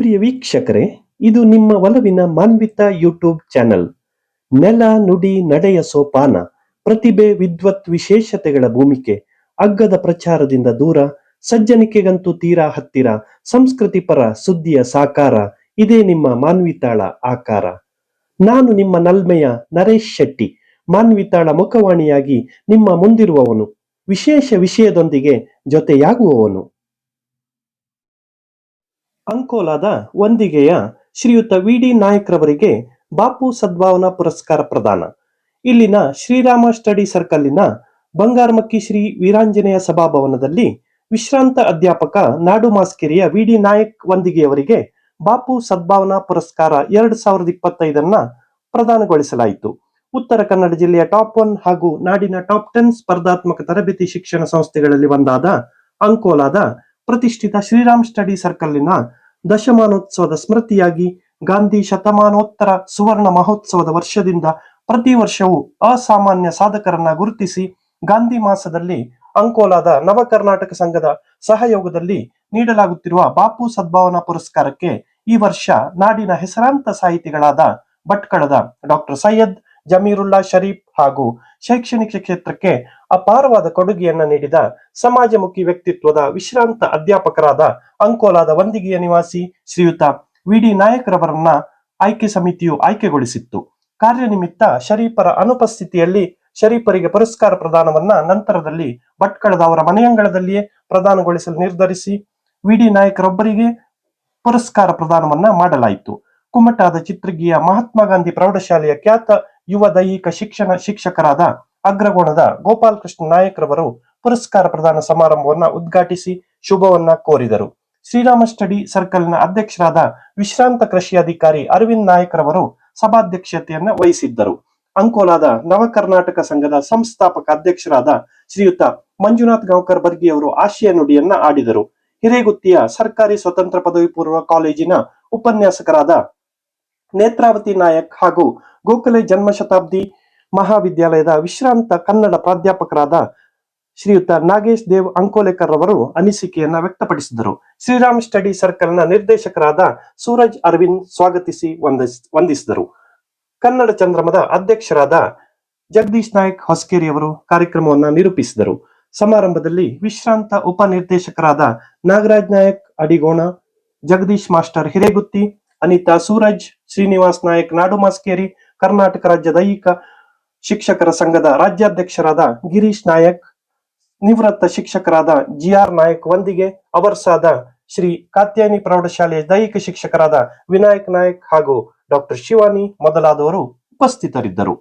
ಪ್ರಿಯ ವೀಕ್ಷಕರೇ, ಇದು ನಿಮ್ಮ ಒಲವಿನ ಮಾನ್ವಿತ ಯೂಟ್ಯೂಬ್ ಚಾನೆಲ್. ನೆಲ, ನುಡಿ, ನಡೆಯ ಸೋಪಾನ, ಪ್ರತಿಭೆ, ವಿದ್ವತ್ ವಿಶೇಷತೆಗಳ ಭೂಮಿಕೆ, ಅಗ್ಗದ ಪ್ರಚಾರದಿಂದ ದೂರ, ಸಜ್ಜನಿಕೆಗಂತೂ ತೀರಾ ಹತ್ತಿರ, ಸಂಸ್ಕೃತಿ ಪರ, ಸುದ್ದಿಯ ಸಾಕಾರ, ಇದೇ ನಿಮ್ಮ ಮಾನ್ವಿತಾಳ ಆಕಾರ. ನಾನು ನಿಮ್ಮ ನಲ್ಮೆಯ ನರೇಶ್ ಶೆಟ್ಟಿ, ಮಾನ್ವಿತಾಳ ಮುಖವಾಣಿಯಾಗಿ ನಿಮ್ಮ ಮುಂದಿರುವವನು. ವಿಶೇಷ ವಿಷಯದೊಂದಿಗೆ ಜೊತೆಯಾಗುವವನು. ಅಂಕೋಲಾದ ವಂದಿಗೆಯ ಶ್ರೀಯುತ ವಿ ಡಿ ನಾಯಕ್ರವರಿಗೆ ಬಾಪು ಸದ್ಭಾವನಾ ಪುರಸ್ಕಾರ ಪ್ರದಾನ. ಇಲ್ಲಿನ ಶ್ರೀರಾಮ ಸ್ಟಡಿ ಸರ್ಕಲ್ನ ಬಂಗಾರಮಕ್ಕಿ ಶ್ರೀ ವೀರಾಂಜನೇಯ ಸಭಾಭವನದಲ್ಲಿ ವಿಶ್ರಾಂತ ಅಧ್ಯಾಪಕ ನಾಡು ಮಾಸ್ಕೇರಿಯ ವಿ ಡಿ ನಾಯಕ್ ವಂದಿಗೆಯವರಿಗೆ ಬಾಪು ಸದ್ಭಾವನಾ ಪುರಸ್ಕಾರ ಎರಡು ಸಾವಿರದ ಇಪ್ಪತ್ತೈದನ್ನ ಪ್ರದಾನಗೊಳಿಸಲಾಯಿತು. ಉತ್ತರ ಕನ್ನಡ ಜಿಲ್ಲೆಯ ಟಾಪ್ ಒನ್ ಹಾಗೂ ನಾಡಿನ ಟಾಪ್ ಟೆನ್ ಸ್ಪರ್ಧಾತ್ಮಕ ತರಬೇತಿ ಶಿಕ್ಷಣ ಸಂಸ್ಥೆಗಳಲ್ಲಿ ಒಂದಾದ ಅಂಕೋಲಾದ ಪ್ರತಿಷ್ಠಿತ ಶ್ರೀರಾಮ್ ಸ್ಟಡಿ ಸರ್ಕಲ್ಲಿನ ದಶಮಾನೋತ್ಸವದ ಸ್ಮೃತಿಯಾಗಿ ಗಾಂಧಿ ಶತಮಾನೋತ್ತರ ಸುವರ್ಣ ಮಹೋತ್ಸವದ ವರ್ಷದಿಂದ ಪ್ರತಿ ವರ್ಷವೂ ಅಸಾಮಾನ್ಯ ಸಾಧಕರನ್ನ ಗುರುತಿಸಿ ಗಾಂಧಿ ಮಾಸದಲ್ಲಿ ಅಂಕೋಲಾದ ನವ ಕರ್ನಾಟಕ ಸಂಘದ ಸಹಯೋಗದಲ್ಲಿ ನೀಡಲಾಗುತ್ತಿರುವ ಬಾಪು ಸದ್ಭಾವನಾ ಪುರಸ್ಕಾರಕ್ಕೆ ಈ ವರ್ಷ ನಾಡಿನ ಹೆಸರಾಂತ ಸಾಹಿತಿಗಳಾದ ಭಟ್ಕಳದ ಡಾಕ್ಟರ್ ಸೈಯದ್ ಜಮೀರುಲ್ಲಾ ಶರೀಫ್ ಹಾಗೂ ಶೈಕ್ಷಣಿಕ ಕ್ಷೇತ್ರಕ್ಕೆ ಅಪಾರವಾದ ಕೊಡುಗೆಯನ್ನ ನೀಡಿದ ಸಮಾಜಮುಖಿ ವ್ಯಕ್ತಿತ್ವದ ವಿಶ್ರಾಂತ ಅಧ್ಯಾಪಕರಾದ ಅಂಕೋಲಾದ ವಂದಿಗೆಯ ನಿವಾಸಿ ಶ್ರೀಯುತ ವಿಡಿ ನಾಯಕರವರನ್ನ ಆಯ್ಕೆ ಸಮಿತಿಯು ಆಯ್ಕೆಗೊಳಿಸಿತ್ತು. ಕಾರ್ಯನಿಮಿತ್ತ ಶರೀಫರ ಅನುಪಸ್ಥಿತಿಯಲ್ಲಿ ಶರೀಫರಿಗೆ ಪುರಸ್ಕಾರ ಪ್ರದಾನವನ್ನ ನಂತರದಲ್ಲಿ ಭಟ್ಕಳದ ಅವರ ಮನೆಯಂಗಳದಲ್ಲಿಯೇ ಪ್ರದಾನಗೊಳಿಸಲು ನಿರ್ಧರಿಸಿ ವಿಡಿ ನಾಯಕರೊಬ್ಬರಿಗೆ ಪುರಸ್ಕಾರ ಪ್ರದಾನವನ್ನ ಮಾಡಲಾಯಿತು. ಕುಮಟಾದ ಚಿತ್ರಗಿಯ ಮಹಾತ್ಮ ಗಾಂಧಿ ಪ್ರೌಢಶಾಲೆಯ ಖ್ಯಾತ ಯುವ ದೈಹಿಕ ಶಿಕ್ಷಣ ಶಿಕ್ಷಕರಾದ ಅಗ್ರಗೋಣದ ಗೋಪಾಲ್ ಕೃಷ್ಣ ನಾಯಕರವರು ಪುರಸ್ಕಾರ ಪ್ರದಾನ ಸಮಾರಂಭವನ್ನ ಉದ್ಘಾಟಿಸಿ ಶುಭವನ್ನ ಕೋರಿದರು. ಶ್ರೀರಾಮ ಸ್ಟಡಿ ಸರ್ಕಲ್ನ ಅಧ್ಯಕ್ಷರಾದ ವಿಶ್ರಾಂತ ಕೃಷಿ ಅಧಿಕಾರಿ ಅರವಿಂದ್ ನಾಯಕರವರು ಸಭಾಧ್ಯಕ್ಷತೆಯನ್ನ ವಹಿಸಿದ್ದರು. ಅಂಕೋಲಾದ ನವ ಕರ್ನಾಟಕ ಸಂಘದ ಸಂಸ್ಥಾಪಕ ಅಧ್ಯಕ್ಷರಾದ ಶ್ರೀಯುತ ಮಂಜುನಾಥ್ ಗಾಂವ್ಕರ್ ಬರ್ಗಿಯವರು ಆಶಯ ನುಡಿಯನ್ನ ಆಡಿದರು. ಹಿರೇಗುತ್ತಿಯ ಸರ್ಕಾರಿ ಸ್ವತಂತ್ರ ಪದವಿ ಪೂರ್ವ ಕಾಲೇಜಿನ ಉಪನ್ಯಾಸಕರಾದ ನೇತ್ರಾವತಿ ನಾಯಕ್ ಹಾಗೂ ಗೋಖಲೆ ಜನ್ಮ ಶತಾಬ್ದಿ ಮಹಾವಿದ್ಯಾಲಯದ ವಿಶ್ರಾಂತ ಕನ್ನಡ ಪ್ರಾಧ್ಯಾಪಕರಾದ ಶ್ರೀಯುತ ನಾಗೇಶ್ ದೇವ್ ಅಂಕೋಲೆಕರ್ ಅವರು ಅನಿಸಿಕೆಯನ್ನ ವ್ಯಕ್ತಪಡಿಸಿದರು. ಶ್ರೀರಾಮ್ ಸ್ಟಡಿ ಸರ್ಕಲ್ನ ನಿರ್ದೇಶಕರಾದ ಸೂರಜ್ ಅರವಿಂದ್ ಸ್ವಾಗತಿಸಿ ವಂದಿಸ್, ವಂದಿಸಿದರು. ಕನ್ನಡ ಚಂದ್ರಮದ ಅಧ್ಯಕ್ಷರಾದ ಜಗದೀಶ್ ನಾಯಕ್ ಹೊಸಕೇರಿ ಅವರು ಕಾರ್ಯಕ್ರಮವನ್ನು ನಿರೂಪಿಸಿದರು. ಸಮಾರಂಭದಲ್ಲಿ ವಿಶ್ರಾಂತ ಉಪನಿರ್ದೇಶಕರಾದ ನಾಗರಾಜ್ ನಾಯಕ್, ಅಡಿಗೋಣ, ಜಗದೀಶ್ ಮಾಸ್ಟರ್ ಹಿರೇಗುತ್ತಿ ಅನಿತಾ ಸೂರಜ್, ಶ್ರೀನಿವಾಸ್ ನಾಯಕ್, ನಾಡು ಮಾಸ್ಕೇರಿ, ಕರ್ನಾಟಕ ರಾಜ್ಯ ದೈಹಿಕ ಶಿಕ್ಷಕರ ಸಂಘದ ರಾಜ್ಯಾಧ್ಯಕ್ಷರಾದ ಗಿರೀಶ್ ನಾಯಕ್, ನಿವೃತ್ತ ಶಿಕ್ಷಕರಾದ ಜಿ ಆರ್ ನಾಯಕ್ ವಂದಿಗೆ ಅವರ್ಸಾದ ಶ್ರೀ ಕಾತ್ಯಾನಿ ಪ್ರೌಢಶಾಲೆಯ ದೈಹಿಕ ಶಿಕ್ಷಕರಾದ ವಿನಾಯಕ್ ನಾಯಕ್ ಹಾಗೂ ಡಾಕ್ಟರ್ ಶಿವಾನಿ ಮೊದಲಾದವರು ಉಪಸ್ಥಿತರಿದ್ದರು.